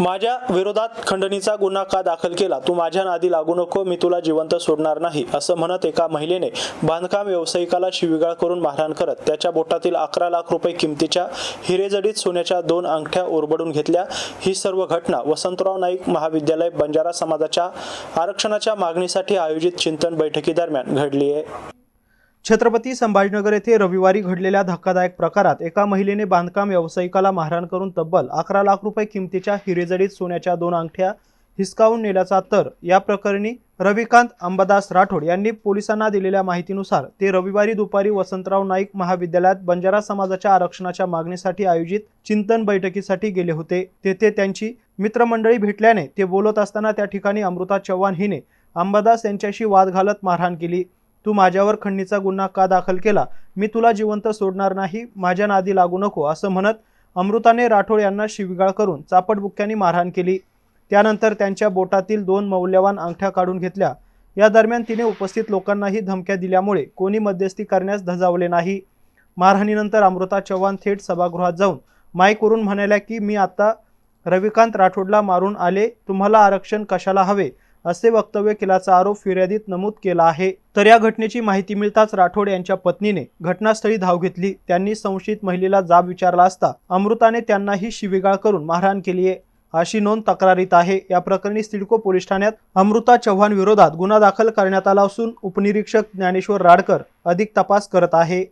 माझ्या विरोधात खंडणीचा गुन्हा का दाखल केला? तू माझ्या नादी लागू नको मी तुला जिवंत सोडणार नाही असं म्हणत एका महिलेने बांधकाम व्यावसायिकाला शिवीगाळ करून मारहाण करत त्याच्या बोटातील अकरा लाख रुपये किमतीच्या हिरेजडीत सोन्याच्या दोन अंगठ्या ओरबडून घेतल्या. ही सर्व घटना वसंतराव नाईक महाविद्यालय बंजारा समाजाच्या आरक्षणाच्या मागणीसाठी आयोजित चिंतन बैठकीदरम्यान घडली आहे. छत्रपती संभाजीनगर येथे रविवारी घडलेल्या धक्कादायक प्रकारात एका महिलेने बांधकाम व्यावसायिकाला मारहाण करून तब्बल अकरा लाख रुपये किमतीच्या हिरेजडीत सोन्याच्या दोन अंगठ्या हिसकावून नेल्याचा तर या प्रकरणी रविकांत अंबादास राठोड यांनी पोलिसांना दिलेल्या माहितीनुसार ते रविवारी दुपारी वसंतराव नाईक महाविद्यालयात बंजारा समाजाच्या आरक्षणाच्या मागणीसाठी आयोजित चिंतन बैठकीसाठी गेले होते. तेथे त्यांची मित्रमंडळी भेटल्याने ते बोलत असताना त्या ठिकाणी अमृता चव्हाण हिने अंबादास यांच्याशी वाद घालत मारहाण केली. तू माझ्यावर खंडणीचा गुन्हा का दाखल केला? मी तुला जिवंत सोडणार नाही माझ्या नादी लागू नको असं म्हणत अमृताने राठोड यांना शिवीगाळ करून चापटबुक्क्यांनी मारहाण केली. त्यानंतर त्यांच्या बोटातील दोन मौल्यवान अंगठ्या काढून घेतल्या. या दरम्यान तिने उपस्थित लोकांनाही धमक्या दिल्यामुळे कोणी मध्यस्थी करण्यास धजावले नाही. मारहाणीनंतर अमृता चव्हाण थेट सभागृहात जाऊन माईकवरून म्हणाल्या की मी आता रविकांत राठोडला मारून आले. तुम्हाला आरक्षण कशाला हवे? असे वक्तव्य केल्याचा आरोप फिर्यादीत नमूद केला आहे. तर या घटनेची माहिती मिळताच राठोड यांच्या पत्नीने घटनास्थळी धाव घेतली. त्यांनी संशयित महिलेला जाब विचारला असता अमृताने त्यांनाही शिवीगाळ करून मारहाण केली आहे. अशी नोंद तक्रारीत आहे. या प्रकरणी सिडको पोलीस ठाण्यात अमृता चव्हाण विरोधात गुन्हा दाखल करण्यात आला असून उपनिरीक्षक ज्ञानेश्वर राडकर अधिक तपास करत आहे.